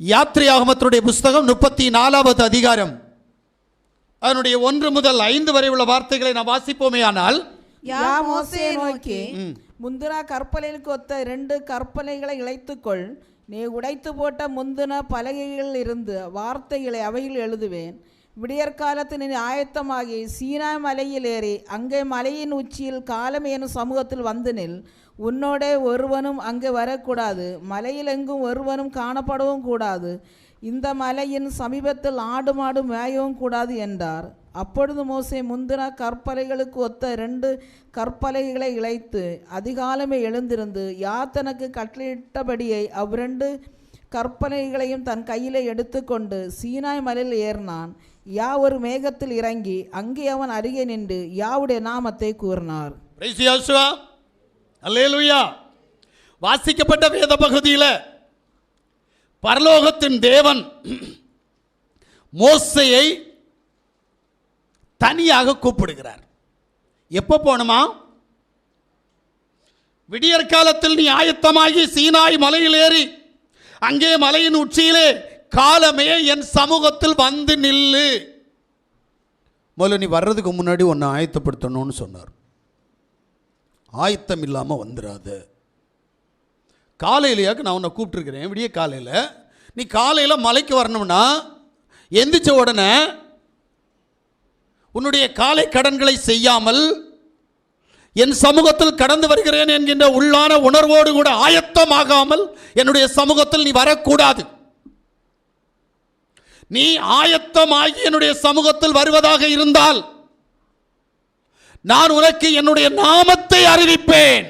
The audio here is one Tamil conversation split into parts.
யாத்ரியாகமத்துடைய புஸ்தகம் முப்பத்தி நாலாவது அதிகாரம். அதனுடைய ஒன்று முதல் ஐந்து வரை உள்ள வார்த்தைகளை நாம் வாசிப்போமே ஆனால் நோக்கி முந்தின கற்பலைகளுக்கு ஒத்த ரெண்டு கற்பலைகளை இழைத்துக்கொள் நீ உடைத்து போட்ட முந்தின பலகைகளில் இருந்து வார்த்தைகளை அவையில் எழுதுவேன். விடியற்காலத்தில் நீ ஆயத்தமாகி சீனா மலையில் ஏறி அங்கே மலையின் உச்சியில் காலம் எனும் சமூகத்தில் வந்து நில். உன்னோடே ஒருவனும் அங்கே வரக்கூடாது. மலையில் எங்கும் ஒருவனும் காணப்படவும் கூடாது. இந்த மலையின் சமீபத்தில் ஆடு மாடு மேயவும் கூடாது என்றார். அப்பொழுது மோசே முந்தின கற்பலைகளுக்கு ஒத்த ரெண்டு கற்பலைகளை இழைத்து அதிகாலமே எழுந்திருந்து யார் தனக்கு கட்டளையிட்டபடியே அவ்விரண்டு கற்பனைகளையும் தன் கையில் எடுத்துக்கொண்டு சீனாய் மலையில் ஏறினான். யா ஒரு மேகத்தில் இறங்கி அங்கே அவன் அருகே நின்று யாவுடைய நாமத்தை கூறினார். அல்லேலுயா. வாசிக்கப்பட்ட வேத பகுதியில் பரலோகத்தின் தேவன் மோசையை தனியாக கூப்பிடுகிறார். எப்போ போகணுமா? விடியற் காலத்தில் நீ ஆயத்தமாகி சீனாய் மலையில் ஏறி அங்கே மலையின் உச்சியிலே காலமே என் சமூகத்தில் வந்து நில்லு. முதல்ல நீ வர்றதுக்கு முன்னாடி ஒன்று ஆயத்தப்படுத்தணும்னு சொன்னார். ஆயத்தம் இல்லாமல் வந்துடாது காலையிலையாக்கு நான் உன்னை கூப்பிட்டுருக்கிறேன். விடிய காலையில். நீ காலையில் மலைக்கு வரணும்னா எந்திரிச்ச உடனே உன்னுடைய காலை கடன்களை செய்யாமல் என் சமூகத்தில் கடந்து வருகிறேன் என்கின்ற உள்ளான உணர்வோடு கூட ஆயத்தமாகாமல் என்னுடைய சமூகத்தில் நீ வரக்கூடாது. நீ ஆயத்தமாகி என்னுடைய சமூகத்தில் வருவதாக இருந்தால் நான் உனக்கு என்னுடைய நாமத்தை அறிவிப்பேன்.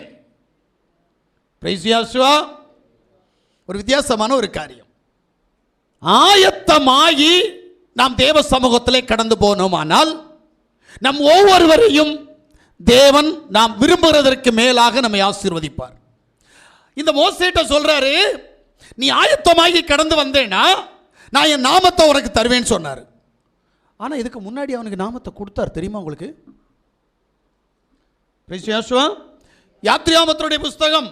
ஒரு வித்தியாசமான ஒரு காரியம். ஆயத்தமாகி நாம் தேவ சமூகத்திலே கடந்து போனோமானால் நம் ஒவ்வொருவரையும் தேவன் நாம் விரும்புகிறதற்கு மேலாக நம்மை ஆசீர்வதிப்பார். இந்த மோசேட்ட சொல்றாரு நீ ஆயத்தமாகி கடந்து வந்தேன்னா நான் என் நாமத்தை உனக்கு தருவேன்னு சொன்னார். ஆனால் இதுக்கு முன்னாடி அவனுக்கு நாமத்தை கொடுத்தார் தெரியுமா உங்களுக்கு? யாத்ரியாமத்தினுடைய புஸ்தகம்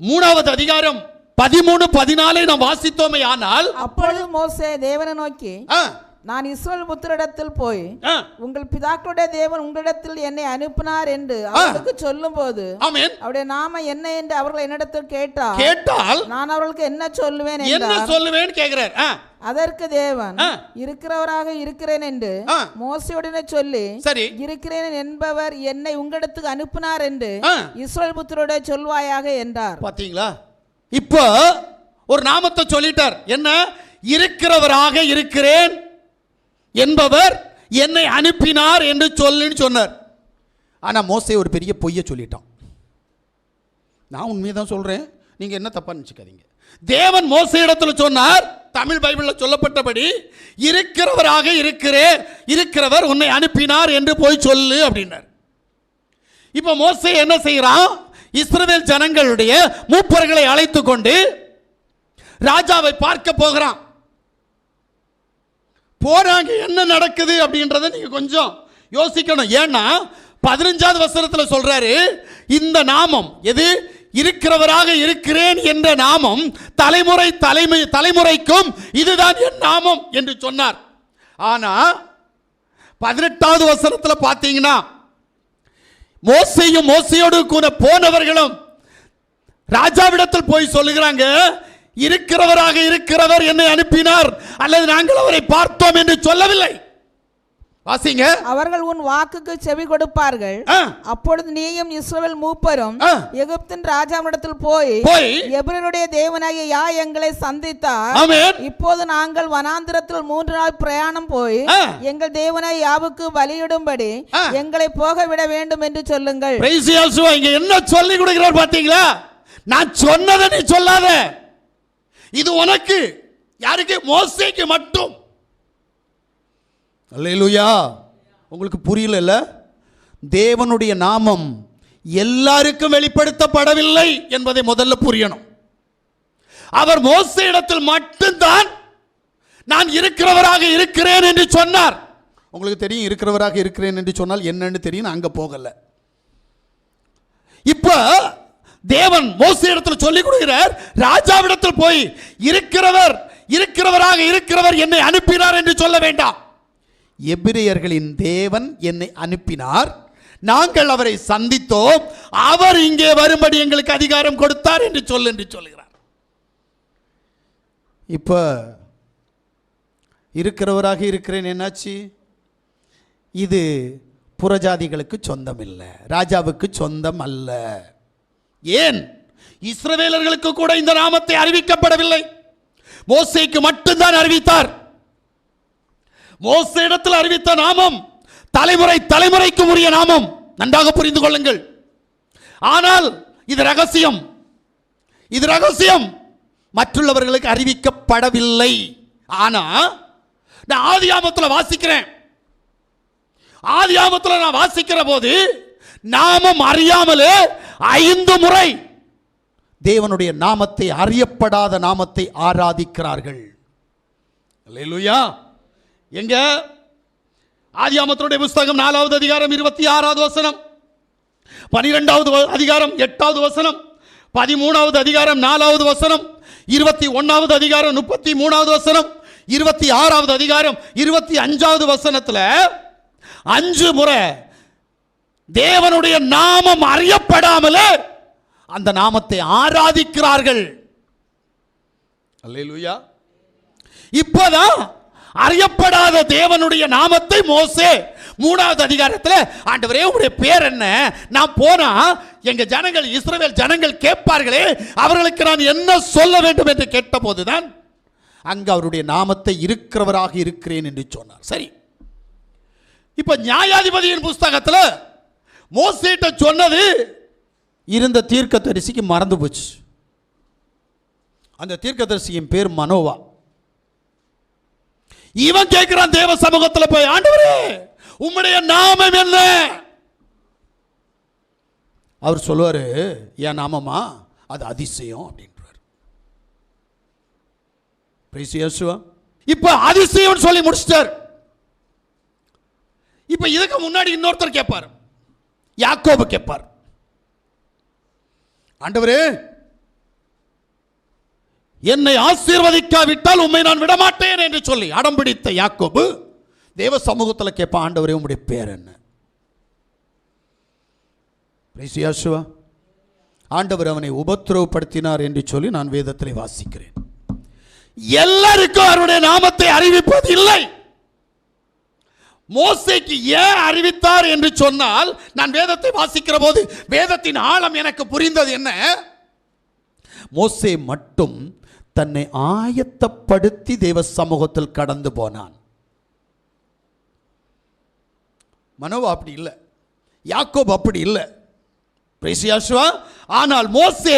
மூணாவது அதிகாரம் பதிமூணு பதினாலை நாம் வாசித்தோமே ஆனால் அப்பொழுது மோசே தேவனை நோக்கி நான் இஸ்ரவேல் புத்திரிடத்தில் போய் உங்கள் பிதாக்களுடைய தேவன் உங்களிடத்தில் என்னை அனுப்பினார் என்று அவர்களுக்கு சொல்லும்போது ஆமென். அவருடைய நாம என்ன என்று அவர்கள் என்னிடத்தில் கேட்டார் கேட்டால் நான் அவர்களுக்கு என்ன சொல்லுவேன் என்ன என்றார். சொல்லுவேன்னு கேட்கிறார். அதற்கு தேவன். இருக்கிறவராக இருக்கிறேன் என்று. மோசையுடனே சொல்லி சரி. இருக்கிறேன் என்பவர் என்னை உங்களிடத்துக்கு அனுப்பினார் என்று ஆ. இஸ்ரவேல் புத்திரோட சொல்வாயாக என்றார். பாத்தீங்களா? இப்போ ஒரு நாமத்தை சொல்லிட்டார். என்ன? இருக்கிறவராக இருக்கிறேன் என்பவர் என்னை அனுப்பினார் என்று சொல்லுன்னு சொன்னார். ஆனால் மோசை ஒரு பெரிய பொய்யை சொல்லிட்டான். நான் உண்மையை தான் சொல்கிறேன் நீங்கள் என்ன தப்பாக நினச்சிக்காதீங்க. தேவன் மோச இடத்துல சொன்னார் தமிழ் பைபிளில் சொல்லப்பட்டபடி இருக்கிறவராக இருக்கிறே இருக்கிறவர் உன்னை அனுப்பினார் என்று போய் சொல்லு அப்படின்னார். இப்போ மோசை என்ன செய்கிறான் இஸ்ரேல் ஜனங்களுடைய மூப்பர்களை அழைத்து கொண்டு ராஜாவை பார்க்க போகிறான். போறாங்க என்ன நடக்குது அப்படின்றத நீங்க கொஞ்சம் யோசிக்கணும். ஏன்னா பதினஞ்சாவது வசனத்தில் சொல்றாரு இந்த நாமம் எது? இருக்கிறவராக இருக்கிறேன் என்ற நாமம் தலைமுறை தலைமை தலைமுறைக்கும் இதுதான் என் நாமம் என்று சொன்னார். ஆனா பதினெட்டாவது வசனத்தில் பார்த்தீங்கன்னா மோசையும் மோசையோடு கூட போனவர்களும் ராஜாவிடத்தில் போய் சொல்லுகிறாங்க இருக்கிறவராக இருக்கிறவர் என்னை அனுப்பினார் அல்லது நாங்கள் அவரை பார்த்தோம் என்று சொல்லவில்லை. வாசிங்க. அவர்கள் உன் வாக்குக்கு செவி கொடுப்பார்கள். அப்பொழுது நீயும் இஸ்ரவேல் மூப்பரும். எகிப்தின் ராஜாவிடத்தில் போய் போய். எபிரனுடைய தேவனாகிய யா எங்களை சந்தித்தார்? இப்போது நாங்கள் வனாந்திரத்தில் மூன்று நாள் பிரயாணம் போய். எங்கள் தேவனாய் யாவுக்கு பலியிடும்படி. எங்களை போக விட வேண்டும் என்று சொல்லுங்கள். என்ன சொல்லி கொடுக்கிறார் பாத்தீங்களா? நான் சொன்னதை நீ சொல்லாத. இது உனக்கு யாருக்கு? மோசைக்கு மட்டும். அல்லேலூயா. உங்களுக்கு புரியல தேவனுடைய நாமம் எல்லாருக்கும் வெளிப்படுத்தப்படவில்லை என்பதை முதல்ல புரியணும். அவர் மோச இடத்தில் மட்டும்தான் நான் இருக்கிறவராக இருக்கிறேன் என்று சொன்னார். உங்களுக்கு தெரியும் இருக்கிறவராக இருக்கிறேன் என்று சொன்னால் என்னன்னு தெரியும் அங்கே போகலை போகல. இப்போ தேவன் மோச இடத்துல சொல்லிக் கொடுக்கிறார் ராஜாவிடத்தில் போய் இருக்கிறவர் இருக்கிறவராக இருக்கிறவர் என்னை அனுப்பினார் என்று சொல்ல வேண்டாம். எபிரியர்களின் தேவன் என்னை அனுப்பினார். நாங்கள் அவரை சந்தித்தோம். அவர் இங்கே வரும்படி எங்களுக்கு அதிகாரம் கொடுத்தார் என்று சொல் என்று சொல்லுகிறார் இப்போ இருக்கிறவராக இருக்கிறேன் என்னாச்சு? இது புறஜாதிகளுக்கு சொந்தம் இல்லை ராஜாவுக்கு சொந்தம் அல்ல. ஏன்? இஸ்ரவேலர்களுக்கு கூட இந்த நாமத்தை அறிவிக்கப்படவில்லை. மோசைக்கு மட்டும்தான் அறிவித்தார். மோச இடத்தில் அறிவித்த நாமம் தலைமுறை தலைமுறைக்கு உரிய நாமம். நன்றாக புரிந்து கொள்ளுங்கள். ஆனால் இது ரகசியம். இது ரகசியம். மற்றுள்ளவர்களுக்கு அறிவிக்கப்படவில்லை. ஆனா நான் ஆதி ஆதியாமத்தில் வாசிக்கிறேன். ஆதி ஆதியாமத்தில் நான் வாசிக்கிற போது நாமம் அறியாமலே ஐந்து முறை தேவனுடைய நாமத்தை அறியப்படாத நாமத்தை ஆராதிக்கிறார்கள். அல்லேலூயா. எங்க? ஆதியாமத்தினுடைய புஸ்தகம் நாலாவது அதிகாரம் இருபத்தி ஆறாவது வசனம். பனிரெண்டாவது அதிகாரம் எட்டாவது வசனம். பதிமூணாவது அதிகாரம் நாலாவது வசனம். இருபத்தி ஒன்னாவது அதிகாரம் முப்பத்தி மூணாவது வசனம். இருபத்தி ஆறாவது அதிகாரம் இருபத்தி அஞ்சாவது வசனத்தில் அஞ்சு முறை தேவனுடைய நாமம் அறியப்படாமலே அந்த நாமத்தை ஆராதிக்கிறார்கள். அல்லேலூயா. இப்போதான் அறியப்படாத தேவனுடைய நாமத்தை மோசே மூணாவது அதிகாரத்தில் ஆண்டவரே உங்களுடைய பேர் என்ன? நான் போனா எங்க ஜனங்கள் இஸ்ரவேல் ஜனங்கள் கேட்பார்களே அவர்களுக்கு நான் என்ன சொல்ல வேண்டும்? என்று கேட்டபோதுதான் அங்கு அவருடைய நாமத்தை இருக்கிறவராக இருக்கிறேன் என்று சொன்னார். சரி. இப்ப நியாயாதிபதியின் புஸ்தகத்தில் மோசிட்ட சொன்னது இருந்த தீர்க்க தரிசிக்கு மறந்து போச்சு. அந்த தீர்க்க தரிசியின் பேர் மனோவா. இவன் கேட்கிறான் தேவ சமூகத்தில் போய் ஆண்டவரே உம்முடைய நாமம் என்ன? அவர் சொல்லுவார் என் நாமமா? அது அதிசயம் அப்படின்றார். Praise Yeshua. இப்ப அதிசயம் சொல்லி முடிச்சிட்டார். இப்ப இதுக்கு முன்னாடி இன்னொருத்தர் கேட்பார். யாக்கோபு கேட்பார். ஆண்டவரே என்னை ஆசீர்வதிக்காவிட்டால் உண்மை நான் விடமாட்டேன் என்று சொல்லி அடம் பிடித்த யாக்கோபு தேவ சமூகத்தில் கேட்ப ஆண்டவரே உங்களுடைய பேர் என்ன? Praise ஆண்டவர் அவனை உபத்திரவப்படுத்தினார் என்று சொல்லி நான் வேதத்தில் வாசிக்கிறேன். எல்லாருக்கும் அவருடைய நாமத்தை அறிவிப்பது இல்லை. மோசைக்கு ஏன் அறிவித்தார் என்று சொன்னால் நான் வேதத்தை வாசிக்கிற போது வேதத்தின் ஆழம் எனக்கு புரிந்தது என்ன? மோசே மட்டும் தன்னை ஆயத்தப்படுத்தி தேவ சமூகத்தில் கடந்து போனான். மனோவா அப்படி இல்லை. யாக்கோப் அப்படி இல்லை. Praise ஆனால் மோசே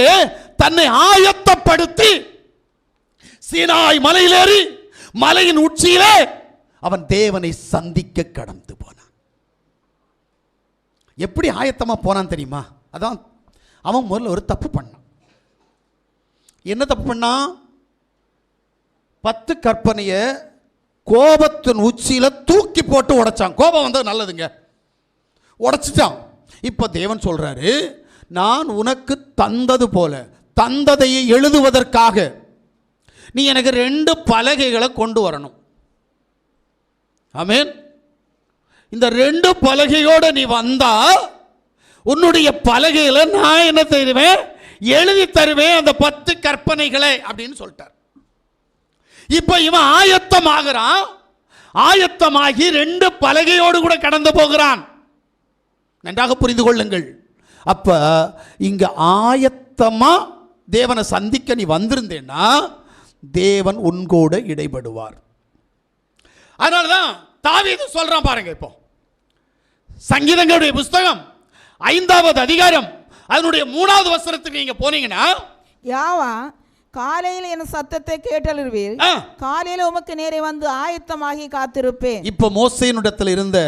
தன்னை ஆயத்தப்படுத்தி சீனாய் மலையிலேறி மலையின் உச்சியிலே அவன் தேவனை சந்திக்க கடந்து போனான். எப்படி ஆயத்தமாக போனான் தெரியுமா? அதான் அவன் முதல்ல ஒரு தப்பு பண்ணான். என்ன தப்பு பண்ணான்? பத்து கற்பனையை கோபத்தின் உச்சியில் தூக்கி போட்டு உடைச்சான். கோபம் வந்தது நல்லதுங்க. உடைச்சிட்டான். இப்போ தேவன் சொல்கிறாரு நான் உனக்கு தந்தது போல தந்ததையை எழுதுவதற்காக நீ எனக்கு ரெண்டு பலகைகளை கொண்டு வரணும். ஆமென். இந்த ரெண்டு பலகையோடு நீ வந்தா உன்னுடைய பலகையில் நான் என்ன தருவேன்? எழுதி தருவேன் அந்த பத்து கற்பனைகளை அப்படின்னு சொல்லிட்டார். இப்போ இவன் ஆயத்தம் ஆகிறான் ஆயத்தமாகி ரெண்டு பலகையோடு கூட கடந்து போகிறான். நன்றாக புரிந்து கொள்ளுங்கள். அப்ப இங்க ஆயத்தமா தேவனை சந்திக்க நீ வந்திருந்தேன்னா தேவன் உன்கூட இடைபடுவார். அதனாலதான் தாவீது சொல்றான் பாருங்க இப்போ. சங்கீதங்களுடைய புஸ்தகம் ஐந்தாவது அதிகாரம் அதனுடைய மூணாவது வசனத்துக்கு நீங்க போனீங்கன்னா யாவா காலையில் என் சத்தத்தை கேட்டலுவீர் ஆ, காலையில் உமக்கு நேரே வந்து ஆயத்தமாகி காத்திருப்பேன். இப்போ மோசையினிடத்தில் இருந்த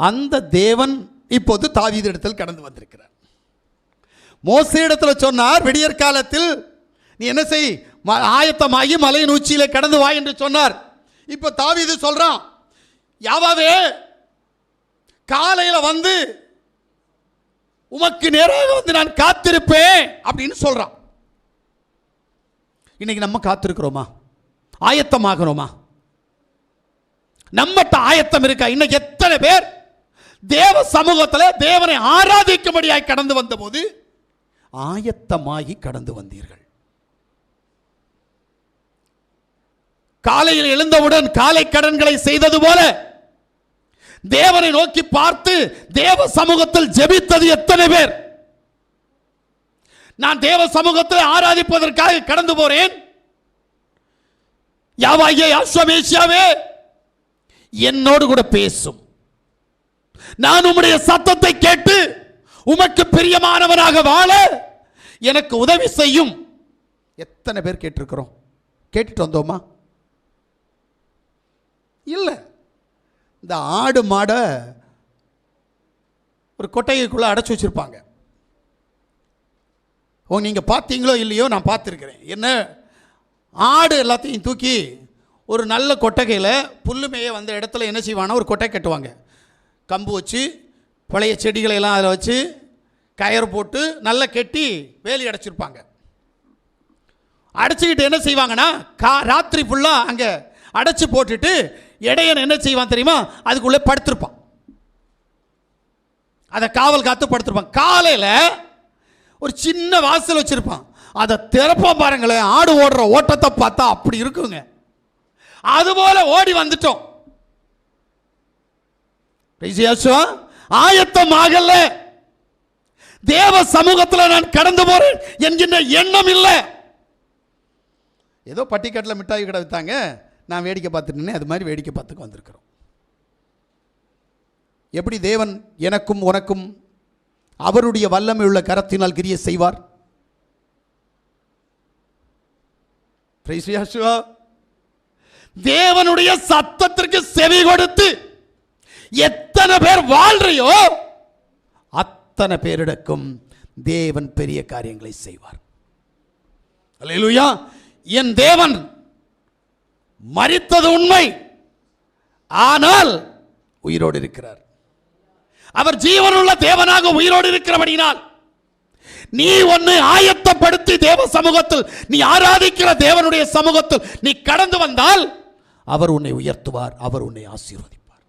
அந்த தேவன் இப்போது தாவீது இடத்தில் கடந்து வந்திருக்கிறார். மோசே இடத்துல சொன்னார் விடியற் காலத்தில் நீ என்ன செய்? ஆயத்தமாகி மலையின் உச்சியிலே கடந்து வா என்று சொன்னார். இப்போ தாவிது சொல்றான் யாவாவே காலையில வந்து உமக்கு நேராக வந்து நான் காத்திருப்பேன் அப்படின்னு சொல்றான். இன்னைக்கு நம்ம காத்திருக்கிறோமா? ஆயத்தமாகிறோமா நம்மகிட்ட ஆயத்தம் இருக்கா? இன்னைக்கு எத்தனை பேர் தேவ சமூகத்தில் தேவனை ஆராதிக்கும்படியாய் கடந்து வந்தபோது ஆயத்தமாகி கடந்து வந்தீர்கள். காலையில் எழுந்தவுடன் காலை கடன்களை செய்தது போல தேவனை நோக்கி பார்த்து தேவ சமூகத்தில் ஜெபித்தது எத்தனை பேர்? நான் தேவ சமூகத்தில் ஆராதிப்பதற்காக கடந்து போறேன். யாவாகிய யாஸ்வமேசியாவே என்னோடு கூட பேசும். நான் உம்முடைய சத்தத்தை கேட்டு உமக்கு பிரியமானவனாக வாழ எனக்கு உதவி செய்யும். எத்தனை பேர் கேட்டிருக்கிறோம்? கேட்டுட்டு வந்தோமா? இல்லை. இந்த ஆடு மாடை ஒரு கொட்டைக்குள்ளே அடைச்சி வச்சுருப்பாங்க. ஓ நீங்கள் பார்த்தீங்களோ இல்லையோ நான் பார்த்துருக்குறேன். என்ன? ஆடு எல்லாத்தையும் தூக்கி ஒரு நல்ல கொட்டகையில் புல்லுமே வந்த இடத்துல என்ன செய்வானா ஒரு கொட்டை கட்டுவாங்க. கம்பு வச்சு பழைய செடிகளை எல்லாம் அதில் வச்சு கயறு போட்டு நல்லா கெட்டி வேலி அடைச்சிருப்பாங்க. அடைச்சிக்கிட்டு என்ன செய்வாங்கன்னா கா ராத்திரி ஃபுல்லாக அங்கே அடைச்சி போட்டுட்டு இடையன் என்ன செய்வான் தெரியுமா? அதுக்குள்ளே படுத்திருப்பான். அதை காவல் காத்து படுத்திருப்பான். காலையில் ஒரு சின்ன வாசல் வச்சிருப்பான். அதை திறப்போம் பாருங்களேன். ஆடு ஓடுற ஓட்டத்தை பார்த்தா அப்படி இருக்குங்க. அதுபோல ஓடி வந்துட்டோம். ஆயத்தம் ஆகல. தேவ சமூகத்தில் நான் கடந்து போறேன் என்கின்ற எண்ணம் இல்லை. ஏதோ பட்டிக்காட்டில் மிட்டாய் கடை வித்தாங்க. நான் வேடிக்கை பார்த்துட்டு அது மாதிரி வேடிக்கை பார்த்துக்கு வந்திருக்கிறோம். எப்படி தேவன் எனக்கும் உனக்கும் அவருடைய வல்லமை உள்ள கரத்தினால் கிரிய செய்வார்? தேவனுடைய சத்தத்திற்கு செவி கொடுத்து எத்தனை பேர் வாழ்றையோ அத்தனை பேரிடக்கும் தேவன் பெரிய காரியங்களை செய்வார். அல்லேலூயா என் தேவன் மறித்தது உண்மை. ஆனால் உயிரோடு இருக்கிறார். அவர் ஜீவனுள்ள தேவனாக உயிரோடு இருக்கிறபடினால் நீ ஒன்று ஆயத்தப்படுத்தி தேவ சமூகத்தில் நீ ஆராதிக்கிற தேவனுடைய சமூகத்தில் நீ கடந்து வந்தால் அவர் உன்னை உயர்த்துவார் அவர் உன்னை ஆசீர்வதிப்பார்.